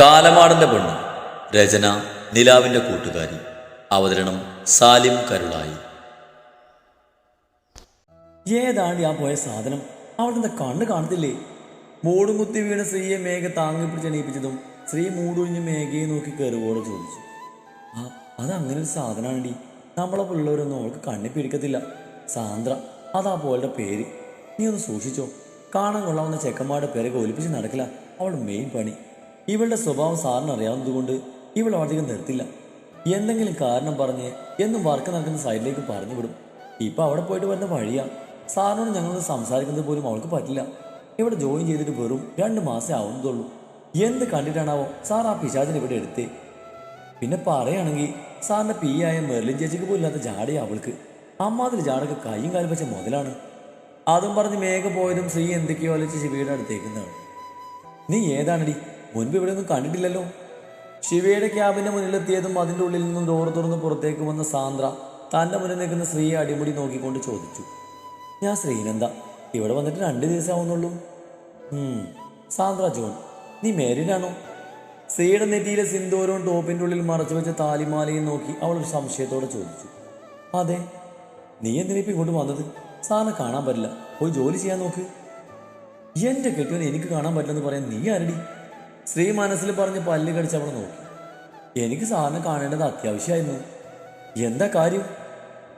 കാലമാടന്റെ പെണ്ണ്. രചന നിലാവിന്റെ കൂട്ടുകാരി. അവതരണം സാലിം കരുളായി. ഏതാണ് ആ പോയ സാധനം? അവളുടെ കണ്ണ് കാണത്തില്ലേ? മൂടും കുത്തി വീണ സ്ത്രീയെ മേഘ താങ്ങി പിടിച്ച് എണീപ്പിച്ചതും സ്ത്രീ മൂടൊഴിഞ്ഞ് മേഘയെ നോക്കി കയറുവോടെ ചോദിച്ചു. ആ അതങ്ങനെ ഒരു സാധനമാണെടി നമ്മളെ പിള്ളേരൊന്നും അവൾക്ക് കണ്ണി പിടിക്കത്തില്ല. സാന്ദ്ര അതാ പോലത്തെ പേര്. നീ ഒന്ന് സൂക്ഷിച്ചോ. കാണാൻ കൊള്ളാവുന്ന ചെക്കന്മാരുടെ പേരൊക്കെ ഒലിപ്പിച്ച് നടക്കില്ല. അവൾ മെയിൻ പണി. ഇവളുടെ സ്വഭാവം സാറിന് അറിയാവുന്നതുകൊണ്ട് ഇവൾ അധികം നിർത്തില്ല. എന്തെങ്കിലും കാരണം പറഞ്ഞ് എന്നും വർക്ക് നടക്കുന്ന സൈഡിലേക്ക് പറഞ്ഞു വിടും. ഇപ്പൊ അവിടെ പോയിട്ട് വരുന്ന വഴിയാ. സാറിനോട് ഞങ്ങളോട് സംസാരിക്കുന്നത് പോലും അവൾക്ക് പറ്റില്ല. ഇവിടെ ജോയിൻ ചെയ്തിട്ട് വെറും രണ്ട് മാസേ ആവുന്നതുള്ളൂ. എന്ത് കണ്ടിട്ടാണാവോ സാർ ആ പിശാചിനെ ഇവിടെ എടുത്തേ. പിന്നെ പറയുകയാണെങ്കിൽ സാറിന്റെ പി ആയ മെർലിൻ ചേച്ചിക്ക് പോലും ഇല്ലാത്ത ജാടയാ അവൾക്ക്. അമ്മാതിരി ജാടക്ക് കൈയും കാലും വെച്ച മുതലാണ്. അതും പറഞ്ഞ് മേഘ പോയതും ശ്രീ എന്തൊക്കെയോ അലച്ച് ശിവയുടെ അടുത്തേക്കുന്നതാണ് നീ ഏതാണടി? മുൻപ് ഇവിടെ ഒന്നും കണ്ടിട്ടില്ലല്ലോ. ശിവയുടെ ക്യാബിന്റെ മുന്നിലെത്തിയതും അതിന്റെ ഉള്ളിൽ നിന്നും ഡോർ തുറന്ന് പുറത്തേക്ക് വന്ന സാന്ദ്ര തന്റെ മുന്നിൽ നിൽക്കുന്ന സ്ത്രീയെ അടിമുടി നോക്കിക്കൊണ്ട് ചോദിച്ചു. ഞാൻ ശ്രീനന്ദ. ഇവിടെ വന്നിട്ട് രണ്ട് ദിവസം ആവുന്നുള്ളൂ സാന്ദ്ര ജോൺ നീ മേരിനാണോ? സ്ത്രീയുടെ നെറ്റിയിലെ സിന്ദൂരവും ടോപ്പിന്റെ ഉള്ളിൽ മറച്ചു വെച്ച താലിമാലയും നോക്കി അവൾ ഒരു സംശയത്തോടെ ചോദിച്ചു. അതെ. നീ എന്തിനാ ഇങ്ങോട്ട് വന്നത്? സാറിനെ കാണാൻ പറ്റില്ല. പോയി ജോലി ചെയ്യാൻ നോക്ക്. എന്റെ കെട്ടിയവനെ എനിക്ക് കാണാൻ പറ്റില്ലെന്ന് പറയാൻ നീ ആരടി? സ്ത്രീ മനസ്സിൽ പറഞ്ഞ് പല്ല് കടിച്ച് അവൾ നോക്കി. എനിക്ക് സാറിനെ കാണേണ്ടത് അത്യാവശ്യമായിരുന്നു എന്താ കാര്യം?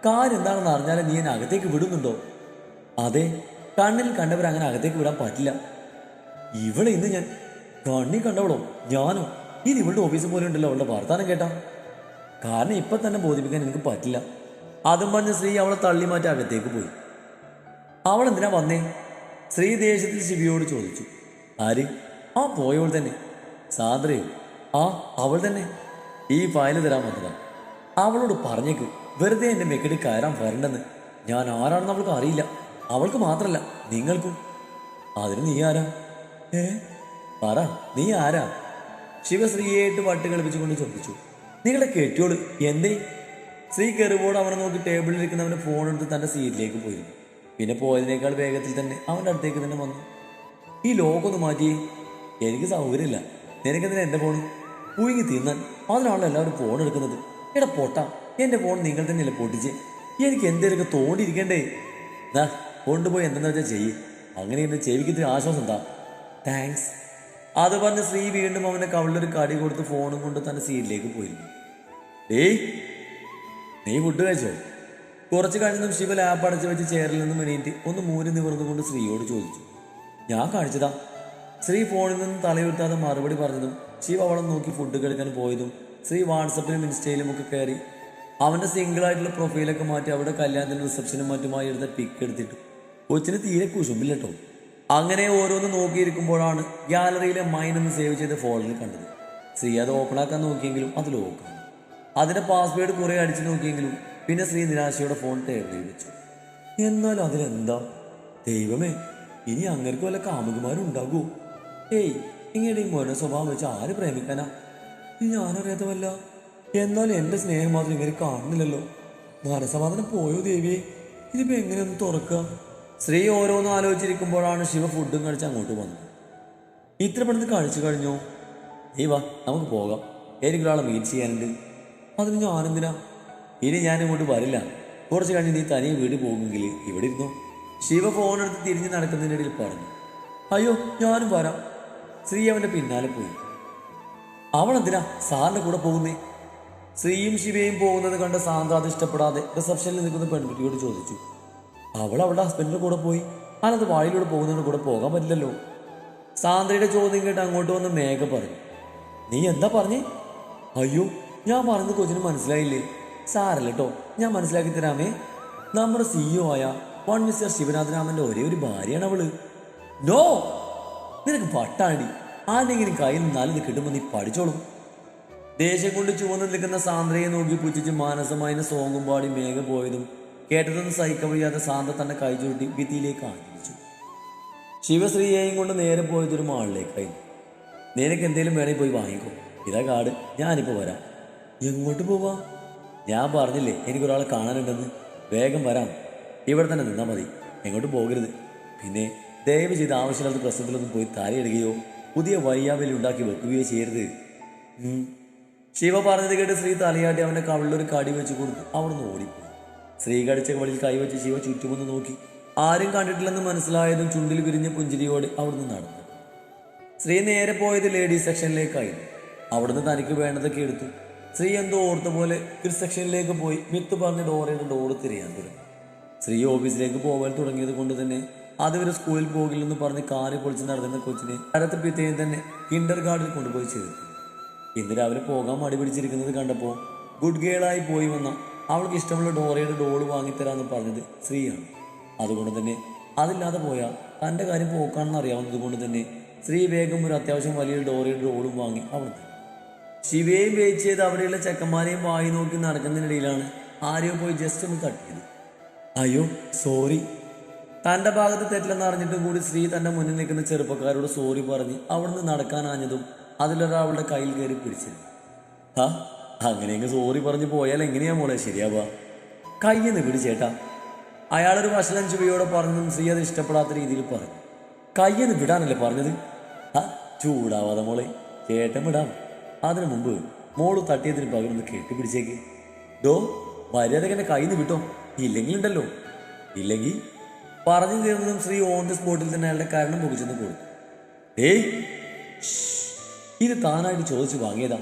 കാര്യം എന്താണെന്ന് അറിഞ്ഞാലേ നീ എന്നെ അകത്തേക്ക് വിടുന്നുണ്ടോ? അതെ കണ്ണിൽ കണ്ടവർ അങ്ങനെ അകത്തേക്ക് വിടാൻ പറ്റില്ല. ഇവളെ ഇന്ന് ഞാൻ കണ്ണി കണ്ടവളോ? ഞാനോ? ഇത് ഇവളുടെ ഓഫീസ് പോലെ ഉണ്ടല്ലോ അവളുടെ വർത്താനം കേട്ടാ. കാരണം ഇപ്പൊ തന്നെ ബോധിപ്പിക്കാൻ എനിക്ക് പറ്റില്ല. അതും പറഞ്ഞ സ്ത്രീ അവളെ തള്ളി മാറ്റി അകത്തേക്ക് പോയി. അവൾ എന്തിനാ വന്നേ? സ്ത്രീ ദേഷ്യത്തിൽ ശിവിയോട് ചോദിച്ചു. ആര്? ആ പോയവൾ തന്നെ. സാന്ദ്രയോ ആ അവൾ തന്നെ. ഈ ഫയൽ തരാൻ വന്നതാ. അവളോട് പറഞ്ഞേക്ക് വെറുതെ എന്റെ മെക്കിടി കയറാൻ വരണ്ടെന്ന്. ഞാൻ ആരാണെന്ന് അവൾക്ക് അറിയില്ല. അവൾക്ക് മാത്രമല്ല നിങ്ങൾക്കും. അതിന് നീ ആരാ? ഏ? പറ നീ ആരാ? ശിവശ്രീയായിട്ട് വട്ട് കളിപ്പിച്ചുകൊണ്ട് ചോദിച്ചു. നിങ്ങളെ കെട്ടിയോട് എന്തേ? ശ്രീ കയറുമ്പോൾ അവനെ നോക്കി ടേബിളിൽ ഇരിക്കുന്നവന് ഫോൺ എടുത്ത് തന്റെ സീറ്റിലേക്ക് പോയിരുന്നു. പിന്നെ പോയതിനേക്കാൾ വേഗത്തിൽ തന്നെ അവന്റെ അടുത്തേക്ക് തന്നെ വന്നു. ഈ ലോക്കൊന്ന് മാറ്റിയേ. എനിക്ക് സൗകര്യമില്ല. നിനക്കെന്തിനാ എന്റെ ഫോൺ പുഴുങ്ങി തിന്നാൻ. അതിനാണല്ലോ എല്ലാവരും ഫോൺ എടുക്കുന്നത്. എടാ പൊട്ട എന്റെ ഫോൺ നിങ്ങൾ തന്നെയല്ലേ പൊട്ടിച്ച്? എനിക്ക് എന്തേലൊക്കെ തോണ്ടിയിരിക്കണ്ടേ? ദാ കൊണ്ടുപോയി എന്തെന്ന് വെച്ചാൽ ചെയ്യ്. അങ്ങനെ എന്റെ ചെവിക്ക് ഇത്തിരി ആശ്വാസം എന്താ താങ്ക്സ് അത് പറഞ്ഞ് ശ്രീ വീണ്ടും അവന്റെ കവിളിലൊരു കടി കൊടുത്ത് ഫോണും കൊണ്ട് തന്നെ സീറ്റിലേക്ക് പോയിരുന്നു. ഏയ് നീ ഫുഡ് കഴിച്ചോ? കുറച്ച് കഴിഞ്ഞതും ശിവ ലാപ്പ് അടച്ചു വെച്ച് ചെയറിൽ നിന്നും എണീറ്റ് ഒന്ന് മൂരി നിവർന്നുകൊണ്ട് ശ്രീയോട് ചോദിച്ചു. ഞാൻ കാണിച്ചതാ ശ്രീ ഫോണിൽ നിന്ന് തലയുർത്താതെ മറുപടി പറഞ്ഞതും ശിവ അവളെ നോക്കി ഫുഡ് കഴിക്കാൻ പോയതും ശ്രീ വാട്സപ്പിലും ഇൻസ്റ്റയിലും ഒക്കെ കയറി അവന്റെ സിംഗിൾ ആയിട്ടുള്ള പ്രൊഫൈലൊക്കെ മാറ്റി അവിടെ കല്യാണത്തിന്റെ റിസപ്ഷനും മറ്റുമായി എടുത്ത പിക്ക് എടുത്തിട്ട്. കൊച്ചിന് തീരെ കുശുമ്പില്ല കേട്ടോ അങ്ങനെ ഓരോന്ന് നോക്കിയിരിക്കുമ്പോഴാണ് ഗാലറിയിലെ മൈൻ സേവ് ചെയ്ത ഫോണിൽ കണ്ടത്. ശ്രീ അത് ഓപ്പൺ ആക്കാൻ നോക്കിയെങ്കിലും അത് ലോക്കാണ് അതിന്റെ പാസ്വേഡ് കുറേ അടിച്ചു നോക്കിയെങ്കിലും പിന്നെ ശ്രീ നിരാശയുടെ ഫോൺ ടേബിളിൽ വെച്ചു. എന്നാലും അതിലെന്താ? ദൈവമേ ഇനി അങ്ങനെ വല്ല കാമുകുമാരും ഉണ്ടാകൂ ഏയ് ഇങ്ങനെ ഈ മോനെ സ്വഭാവം വെച്ച് ആര് പ്രേമിക്കാനാ? ഇത് ഞാനറിയാത്തവല്ല എന്നാലും എന്റെ സ്നേഹം മാത്രം ഇങ്ങനെ കാണുന്നില്ലല്ലോ. മനസമാധാനം പോയോ ദേവിയെ? ഇതിപ്പോ എങ്ങനെയൊന്ന് തുറക്കുക സ്ത്രീ ഓരോന്നും ആലോചിച്ചിരിക്കുമ്പോഴാണ് ശിവ ഫുഡും കഴിച്ച് അങ്ങോട്ട് വന്നത്. ഇത്ര പെട്ടെന്ന് കഴിച്ചു കഴിഞ്ഞോ? നീ വാ നമുക്ക് പോകാം. എനിക്കൊരാളെ മീറ്റ് ചെയ്യാനുണ്ട്. അതിന് ഞാനെന്തിനാ? ഇനി ഞാൻ ഇങ്ങോട്ട് വരില്ല. കുറച്ച് കഴിഞ്ഞ് നീ തനിയെ വീട് പോകുമെങ്കിൽ ഇവിടെ ഇരുന്നു. ശിവ ഫോണെടുത്ത് തിരിഞ്ഞ് നടക്കുന്നതിനിടയിൽ പറഞ്ഞു. അയ്യോ ഞാനും വരാം. ശ്രീ അവന്റെ പിന്നാലെ പോയി. അവൾ എന്തിനാ സാറിന്റെ കൂടെ പോകുന്നേ? ശ്രീയും ശിവയും പോകുന്നത് കണ്ട് സാന്ദ്ര അത് ഇഷ്ടപ്പെടാതെ റിസപ്ഷനിൽ നിൽക്കുന്ന പെൺകുട്ടിയോട് ചോദിച്ചു. അവൾ അവളുടെ ഹസ്ബൻഡിന്റെ കൂടെ പോയി. അല്ലാതെ വായിലൂടെ പോകുന്നതിന്റെ കൂടെ പോകാൻ പറ്റില്ലല്ലോ. സാന്ദ്രയുടെ ചോദ്യം കേട്ട് അങ്ങോട്ട് വന്ന് മേഘ പറഞ്ഞു. നീ എന്താ പറഞ്ഞേ? അയ്യോ ഞാൻ പറഞ്ഞത് കൊച്ചിന് മനസ്സിലായില്ലേ? സാറല്ല കേട്ടോ ഞാൻ മനസ്സിലാക്കി തരാമേ. നമ്മുടെ സിഇഒ ആയ വൺ മിസ്റ്റർ ശിവനാഥരാമന്റെ ഒരേ ഒരു ഭാര്യയാണ് അവൾ. നോ നിനക്ക് പട്ടാണ്ടി ആരെങ്കിലും കയ്യിൽ നല്ലത് കിട്ടുമ്പോൾ നീ പഠിച്ചോളും. ദേഷ്യം കൊണ്ട് ചുവന്ന് നിൽക്കുന്ന സാന്ദ്രയെ നോക്കി പുച്ഛിച്ച് മാനസമായ സോങ്ങും പാടി മേഘ പോയതും കേട്ടതൊന്നും സഹിക്കാൻ വയ്യാതെ സാന്ദ്ര തന്നെ കൈ ചൂട്ടി ഭിത്തിയിലേക്ക് ആഞ്ഞിരിച്ചു ശിവശ്രീയെയും കൊണ്ട് നേരെ പോയതൊരു മാളിലേക്കായിരുന്നു നിനക്ക് എന്തേലും വേണേ പോയി വാങ്ങിക്കോ. ഇതാ കാട്. ഞാനിപ്പോൾ വരാം. എങ്ങോട്ട് പോവാ? ഞാൻ പറഞ്ഞില്ലേ എനിക്കൊരാളെ കാണാനുണ്ടെന്ന്. വേഗം വരാം. ഇവിടെ തന്നെ നിന്നാൽ മതി. എങ്ങോട്ട് പോകരുത്. പിന്നെ ദയവ് ചെയ്ത് ആവശ്യമില്ലാത്ത പ്രശ്നത്തിലൊന്നും പോയി തലയിടുകയോ പുതിയ വയ്യാവലി ഉണ്ടാക്കി വെക്കുകയോ ചെയ്യരുത്. ശിവ പറഞ്ഞത് കേട്ട് സ്ത്രീ തലയാട്ടി അവന്റെ കവിളിലൊരു കടി വെച്ച് കൊടുത്തു. അവിടുന്ന് ഓടിപ്പോയി. സ്ത്രീ കടിച്ച കവളിൽ കൈവച്ച് ശിവ ചുറ്റുമൊന്ന് നോക്കി. ആരും കണ്ടിട്ടില്ലെന്ന് മനസ്സിലായതും ചുണ്ടിൽ വിരിഞ്ഞ പുഞ്ചിരിയോടെ അവിടുന്ന് നടന്നു. സ്ത്രീ നേരെ പോയത് ലേഡീസ് സെക്ഷനിലേക്കായിരുന്നു അവിടുന്ന് തനിക്ക് വേണ്ടതൊക്കെ എടുത്തു. സ്ത്രീ എന്തോ ഓർത്ത പോലെ ഒരു സെക്ഷനിലേക്ക് പോയി. മിത്ത് പറഞ്ഞ് ഡോറയുടെ ഡോറ് തിരയാൻ തുടങ്ങി. സ്ത്രീ ഓഫീസിലേക്ക് പോകാൻ തുടങ്ങിയത് കൊണ്ട് തന്നെ അതുവരെ സ്കൂളിൽ പോകില്ലെന്ന് പറഞ്ഞ് കാറി പൊളിച്ച് നടക്കുന്ന കൊച്ചിനെ അടുത്ത പിറ്റേന്ന് തന്നെ കിൻഡർ ഗാർഡിൽ കൊണ്ടുപോയി ചേർത്തു. ഇന്ന് രാവിലെ പോകാൻ മടി പിടിച്ചിരിക്കുന്നത് കണ്ടപ്പോൾ ഗുഡ് ഗേളായി പോയി വന്ന അവൾക്ക് ഇഷ്ടമുള്ള ഡോറയുടെ ഡോൾ വാങ്ങിത്തരാമെന്ന് പറഞ്ഞത് ശ്രീയാണ്. അതുകൊണ്ട് തന്നെ അതില്ലാതെ പോയാൽ തന്റെ കാര്യം പോക്കാണെന്ന് അറിയാവുന്നത് കൊണ്ട് തന്നെ ശ്രീ വേഗം ഒരു അത്യാവശ്യം വലിയ ഡോറയുടെ ഡോളും വാങ്ങി അവിടുന്ന്. ശിവയും വെയിറ്റ് ചെയ്ത് അവിടെയുള്ള ചെക്കന്മാരെയും വായി നോക്കി നടക്കുന്നതിനിടയിലാണ് ആരെയോ പോയി ജസ്റ്റ് ഒന്ന് തട്ടിയത് അയ്യോ സോറി തന്റെ ഭാഗത്ത് തെറ്റില്ലെന്ന് അറിഞ്ഞിട്ടും കൂടി സ്ത്രീ തന്റെ മുന്നിൽ നിൽക്കുന്ന ചെറുപ്പക്കാരോട് സോറി പറഞ്ഞ് അവിടുന്ന് നടക്കാനാഞ്ഞതും അതിലൊരാളുടെ കയ്യിൽ കയറി പിടിച്ചു ആ അങ്ങനെയെങ്കിൽ സോറി പറഞ്ഞ് പോയാൽ എങ്ങനെയാ മോളെ? ശരിയാവാ കയ്യെന്ന് പിടിച്ചേട്ടാ അയാളൊരു വശലൻ ചുവയോടെ പറഞ്ഞതും സ്ത്രീ അത് ഇഷ്ടപ്പെടാത്ത രീതിയിൽ പറഞ്ഞു. കയ്യെന്ന് വിടാനല്ലേ പറഞ്ഞത്? ആ ചൂടാവാതെ മോളെ ചേട്ടൻ വിടാം. അതിനു മുമ്പ് മോൾ തട്ടിയതിന് പകരം ഒന്ന് കെട്ടിപ്പിടിച്ചേക്ക് ഡോ മര്യാദകന്റെ കയ്യിൽ നിന്ന് വിട്ടോ? ഇല്ലെങ്കിൽ ഉണ്ടല്ലോ ഇല്ലെങ്കിൽ പറഞ്ഞു തീർന്നതും ശ്രീ ഓൺ ദി സ്പോട്ടിൽ തന്നെ അയാളുടെ കരണം മുഖിച്ചെന്ന് കൊടുത്തു. ഏയ്. ഇത് താനായിട്ട് ചോദിച്ചു വാങ്ങിയതാ.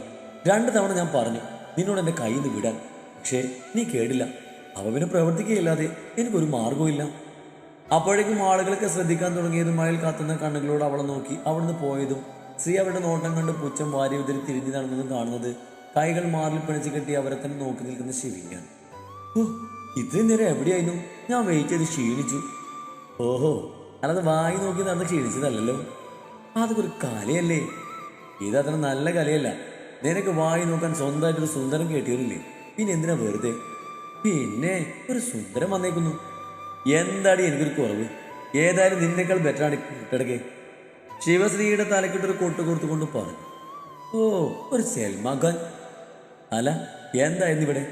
രണ്ട് തവണ ഞാൻ പറഞ്ഞു നിന്നോട് എന്റെ കയ്യിൽ നിന്ന് വിടാൻ. പക്ഷേ നീ കേടില്ല. അവ പിന്നെ പ്രവർത്തിക്കുകയില്ലാതെ എനിക്കൊരു മാർഗവുമില്ല അപ്പോഴേക്കും ആളുകളൊക്കെ ശ്രദ്ധിക്കാൻ തുടങ്ങിയതും അയാൾ കത്തുന്ന കണ്ണുകളോട് അവളെ നോക്കി അവിടുന്ന് പോയതും ശ്രീ അവരുടെ നോട്ടം കണ്ട് പുച്ഛം വാരി ഉതിരി തിരിഞ്ഞു നടന്നതും കാണുന്നത് കൈകൾ മാറിൽ പിണിച്ച് കെട്ടി അവരെ തന്നെ നോക്കി നിൽക്കുന്ന ശിവിയാണ്. ഇത്രയും നേരം എവിടെയായിരുന്നു? ഞാൻ വെയിറ്റ് ചെയ്ത് ക്ഷീണിച്ചു. ഓഹോ അല്ലാതെ വായി നോക്കി നടന്ന് ക്ഷീണിച്ചതല്ലല്ലോ? അതൊക്കെ ഒരു കലയല്ലേ അത്ര നല്ല കലയല്ല. നിനക്ക് വായി നോക്കാൻ സ്വന്തമായിട്ടൊരു സുന്ദരം കേട്ടിയില്ലേ പിന്നെ എന്തിനാ വെറുതെ? പിന്നെ ഒരു സുന്ദരം വന്നേക്കുന്നു. എന്താടി എനിക്കൊരു കുറവ്? ഏതായാലും നിന്നേക്കാൾ ബെറ്ററാണ് കിടക്കെ ശിവശ്രീയുടെ തലക്കിട്ടൊരു കൊട്ട് കൊടുത്തുകൊണ്ട് പറഞ്ഞു. ഓ ഒരു സെൽമാഗൻ അല്ല എന്തായിരുന്നു ഇവിടെ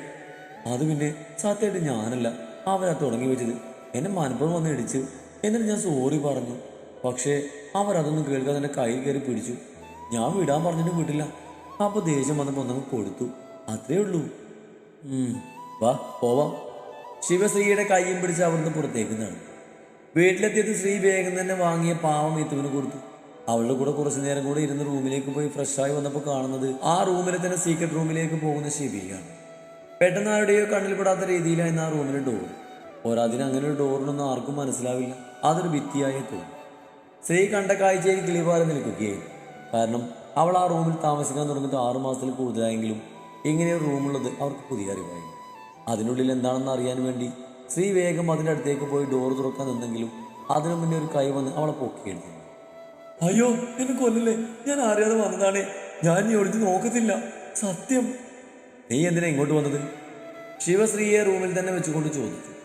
അത് പിന്നെ സത്യമായിട്ട് ഞാനല്ല. അവനാ തുടങ്ങി വെച്ചത്. എന്നെ മനപ്പുറം വന്ന് ഇടിച്ച്. എന്നിട്ട് ഞാൻ സോറി പറഞ്ഞു. പക്ഷേ അവരതൊന്നും കേൾക്കാതെ എന്റെ കയ്യിൽ കയറി പിടിച്ചു. ഞാൻ വിടാൻ പറഞ്ഞിട്ട് വിട്ടില്ല. അപ്പോൾ ദേഷ്യം വന്നപ്പോൾ ഒന്നങ്ങ് കൊടുത്തു. അത്രേ ഉള്ളൂ. വാ പോവാം. ശിവശ്രീയുടെ കൈയും പിടിച്ച് അവിടുന്ന് പുറത്തേക്ക് നടന്നു. വീട്ടിലെത്തിയത് ശ്രീ വേഗം തന്നെ വാങ്ങിയ പാവം ഇത്തുവിന് കൊടുത്തു. അവളുടെ കൂടെ കുറച്ചു നേരം കൂടെ ഇരുന്ന് റൂമിലേക്ക് പോയി ഫ്രഷായി വന്നപ്പോൾ കാണുന്നത് ആ റൂമിലെ തന്നെ സീക്രട്ട് റൂമിലേക്ക് പോകുന്ന ശിവിയാണ്. പെട്ടെന്ന് ആരുടെയോ കണ്ണിൽപ്പെടാത്ത രീതിയിലായിരുന്നു ആ റൂമിലെ ഡോർ പോരാതിന് അങ്ങനെ ഒരു ഡോറിനൊന്നും ആർക്കും മനസ്സിലാവില്ല. അതൊരു ഭിത്തിയായി തോന്നി. സ്ത്രീ കണ്ട കാഴ്ചയിൽ കിളിപാറി നിൽക്കുകയായിരുന്നു. കാരണം അവൾ ആ റൂമിൽ താമസിക്കാൻ തുടങ്ങിയിട്ട് ആറു മാസത്തിൽ കൂടുതലായെങ്കിലും ഇങ്ങനെ ഒരു റൂമുള്ളത് അവർക്ക് പുതിയ അറിവായി അതിനുള്ളിൽ എന്താണെന്ന് അറിയാൻ വേണ്ടി സ്ത്രീ വേഗം അതിന്റെ അടുത്തേക്ക് പോയി ഡോർ തുറക്കാൻ നിന്നെങ്കിലും അതിനു മുന്നേ ഒരു കൈ വന്ന് അവളെ പൊക്കിയെടുത്തു. അയ്യോ എന്നെ കൊല്ലല്ലേ? ഞാൻ അറിയാതെ വന്നതാണ്? ഞാൻ നീ ഒളിച്ച് നോക്കത്തില്ല. സത്യം. നീ എന്തിനാ ഇങ്ങോട്ട് വന്നത്? ശിവശ്രീയെ റൂമിൽ തന്നെ വെച്ചുകൊണ്ട് ചോദിച്ചു.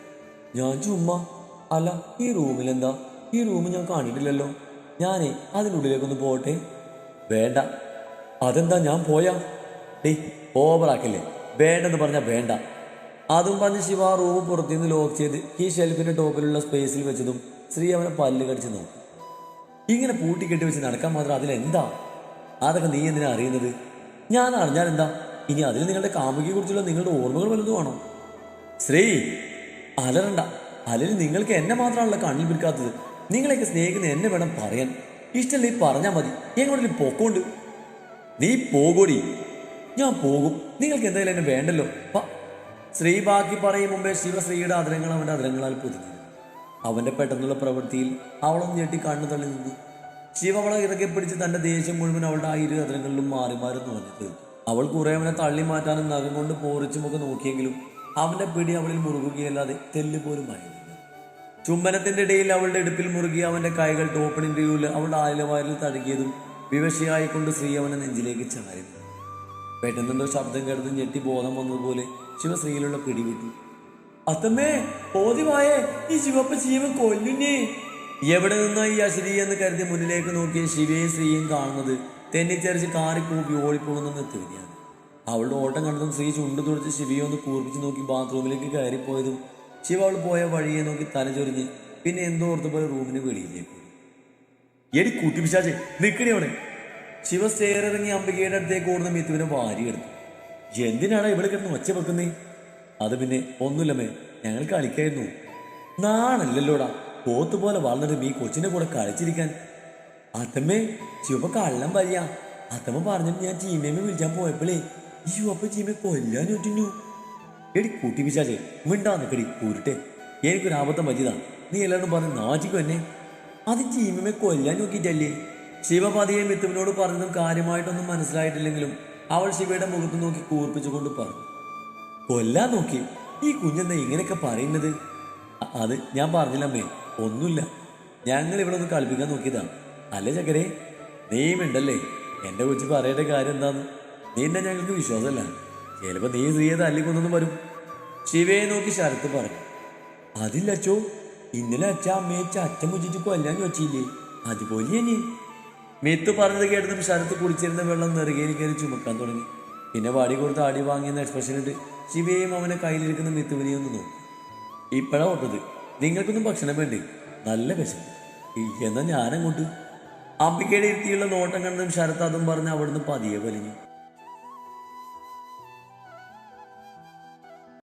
ഞാൻ ചുമ്മാ അല്ല ഈ റൂമിലെന്താ ഈ റൂം ഞാൻ കണ്ടിട്ടില്ലല്ലോ ഞാനേ അതിനുള്ളിലേക്കൊന്ന് പോട്ടെ? വേണ്ട. അതെന്താ ഞാൻ പോയാ? ഡേ ഓവറാക്കില്ലേ വേണ്ടെന്ന് പറഞ്ഞാൽ വേണ്ട. അതും പറഞ്ഞ് ശിവ ആ റൂം പുറത്തുനിന്ന് ലോക്ക് ചെയ്ത് ഈ ഷെൽഫിന്റെ ടോപ്പിലുള്ള സ്പേസിൽ വെച്ചതും ശ്രീ അവനെ പല്ല് കടിച്ച് നോക്കി. ഇങ്ങനെ പൂട്ടിക്കെട്ടി വെച്ച് നടക്കാൻ മാത്രം അതിലെന്താ അതൊക്കെ നീ എന്തിനാ അറിയുന്നത്? ഞാൻ അറിഞ്ഞാൽ എന്താ? ഇനി അതിൽ നിങ്ങളുടെ കാമുകിയെ കുറിച്ചുള്ള നിങ്ങളുടെ ഓർമ്മകൾ വലുതുമാണോ ശ്രീ അലറണ്ട. അലരി നിങ്ങൾക്ക് എന്നെ മാത്രമാണല്ലോ കണ്ണിൽ പിടിക്കാത്തത്. നിങ്ങളെയൊക്കെ സ്നേഹിക്കുന്ന എന്നെ വേണം പറയാൻ. ഇഷ്ടമല്ല ഈ പറഞ്ഞാൽ മതി. എങ്ങോട്ടും പൊക്കോണ്ട്. നീ പോകൂടി. ഞാൻ പോകും. നിങ്ങൾക്ക് എന്തായാലും എന്നെ വേണ്ടല്ലോ. ശ്രീ ബാക്കി പറയും മുമ്പേ ശിവശ്രീയുടെ അതിരങ്ങൾ അവന്റെ അതിരങ്ങളാൽ പൊതിഞ്ഞു. അവന്റെ പെട്ടെന്നുള്ള പ്രവൃത്തിയിൽ അവളൊന്ന് ഞെട്ടി കണ്ണു തള്ളി നിന്നു. ശിവ അവളെ ഇറക്കി പിടിച്ച് തന്റെ ദേഷ്യം മുഴുവൻ അവളുടെ ആ ഇരു അതിരങ്ങളിലും മാറി മാറി നുഴഞ്ഞു അവൾ കുറെ അവനെ തള്ളി മാറ്റാനും നഖം കൊണ്ട് പോറിച്ചുമൊക്കെ നോക്കിയെങ്കിലും അവന്റെ പിടി അവളിൽ മുറുകുകയല്ലാതെ തെല്ല് പോലും ആയിരുന്നു ചുംബനത്തിന്റെ ഇടയിൽ അവളുടെ ഇടുപ്പിൽ മുറുകിയ അവന്റെ കൈകൾ ടോപ്പണിന്റെ ഉള്ളിൽ അവളുടെ ആയിലവാരിൽ തഴുകിയതും വിവശയായിക്കൊണ്ട് ശ്രീ അവനെ നെഞ്ചിലേക്ക് ചാരി. പെട്ടെന്നൊരു പെട്ടെന്നെന്തോ ശബ്ദം കേട്ടത് ഞെട്ടി ബോധം വന്നതുപോലെ ശിവശ്രീയിലുള്ള പിടിവിട്ടു. അത്തമ്മേ പോതിവായേ ഈ ശിവപ്പ ശിവൻ കൊല്ലുന്നേ എവിടെ നിന്നാ ഈ അശ്രീ എന്ന് കരുതി മുന്നിലേക്ക് നോക്കിയ ശിവയും ശ്രീയും കാണുന്നത്? തെന്നിച്ചരിച്ച് കാറിക്കൂപ്പി ഓടിപ്പോകുന്ന നിർത്തുകയാണ് അവളുടെ ഓട്ടം കണ്ടതും ശ്രീ ചുണ്ടു തുടച്ച് ശിവയെ ഒന്ന് കൂർപ്പിച്ച് നോക്കി ബാത്റൂമിലേക്ക് കയറിപ്പോയതും ശിവ അവൾ പോയ വഴിയെ നോക്കി തലചൊരിഞ്ഞ് പിന്നെ എന്തോ ഓർത്ത് പോലെ റൂമിന് വെളിയിലേക്ക്. എടി കൂട്ടി പിശാചെ നിക്കണി അവിടെ ശിവ സ്റ്റേറിറങ്ങി അംബികയുടെ അടുത്തേക്ക് ഓടുന്ന മിത്തുവിനെ വാരിയെടുത്തു എന്തിനാണ് ഇവിടെ കിടന്ന് ഒച്ച വെക്കുന്നേ? അത് പിന്നെ ഒന്നുമില്ലമ്മേ ഞങ്ങൾ കളിക്കായിരുന്നു. നാണല്ലല്ലോടാ പോത്ത് പോലെ വളർന്നിട്ട് ഈ കൊച്ചിന്റെ കൂടെ കളിച്ചിരിക്കാൻ. അത്തമ്മേ ശിവ കള്ളം പറയാ. അത്തമ്മ പറഞ്ഞിട്ട് ഞാൻ ചീമേമ്മ വിളിച്ചാൻ പോയപ്പോഴേ ഈ അപ്പൊ ചീമ കൊല്ലാൻ ഒറ്റിഞ്ഞു എടി കൂട്ടി പിശാചെ മിണ്ടാ നിക്കടി കൂരിട്ടെ. എനിക്കൊരു ആപത്തം പറ്റിയതാ. നീ എല്ലാവരും പറഞ്ഞ് നാച്ചിക്കും എന്നെ? അത് ചീമമ്മെ കൊല്ലാൻ നോക്കിയിട്ടല്ലേ? ശിവപതിയെ മിത്തുവിനോട് പറഞ്ഞതും കാര്യമായിട്ടൊന്നും മനസ്സിലായിട്ടില്ലെങ്കിലും അവൾ ശിവയുടെ മുഖത്ത് നോക്കി കൂർപ്പിച്ചുകൊണ്ട് പറഞ്ഞു. കൊല്ലാൻ നോക്കി? ഈ കുഞ്ഞെന്താ ഇങ്ങനെയൊക്കെ പറയുന്നത്? അത് ഞാൻ പറഞ്ഞില്ലമ്മേ ഒന്നുമില്ല. ഞങ്ങൾ ഇവിടെ ഒന്ന് കളിപ്പിക്കാൻ നോക്കിയതാണ് അല്ലേ ചക്കരെ? നെയ്മുണ്ടല്ലേ എന്റെ കൊച്ചു പറയേണ്ട കാര്യം എന്താന്ന്? നീന്നെ ഞങ്ങൾക്ക് വിശ്വാസമല്ല. ചിലപ്പോ നീ സ്ത്രീയെ തല്ലിക്കൊന്നും വരും. ശിവയെ നോക്കി ശരത്ത് പറഞ്ഞു. അതില്ല അച്ചോ. ഇന്നലെ അച്ഛ അമ്മയെ അച്ഛൻ മുച്ചിട്ട് കൊല്ലാൻ ചോദിച്ചില്ലേ അതുപോലെ ഇനി. മിത്തു പറഞ്ഞത് കേട്ടതും ശരത്ത് കുടിച്ചിരുന്ന വെള്ളം നെറുകയിൽ കയറി ചുമക്കാൻ തുടങ്ങി. പിന്നെ വാടി കൊടുത്ത് അടി വാങ്ങിയെന്ന എക്സ്പ്രഷൻ ഉണ്ട് ശിവയും അവനെ കയ്യിലിരിക്കുന്ന മിത്തുവിനെയും ഒന്ന് നോക്കി. ഇപ്പഴാ ഓട്ടത് നിങ്ങൾക്കൊന്നും ഭക്ഷണം വേണ്ടേ? നല്ല വിശം എന്നാ ഞാനങ്ങോട്ട്. അമ്പിക്കയുടെ ഇരുത്തിയുള്ള നോട്ടം കണ്ടതും ശരത്ത് അതും പറഞ്ഞ് അവിടുന്ന് പതിയെ വലിഞ്ഞു.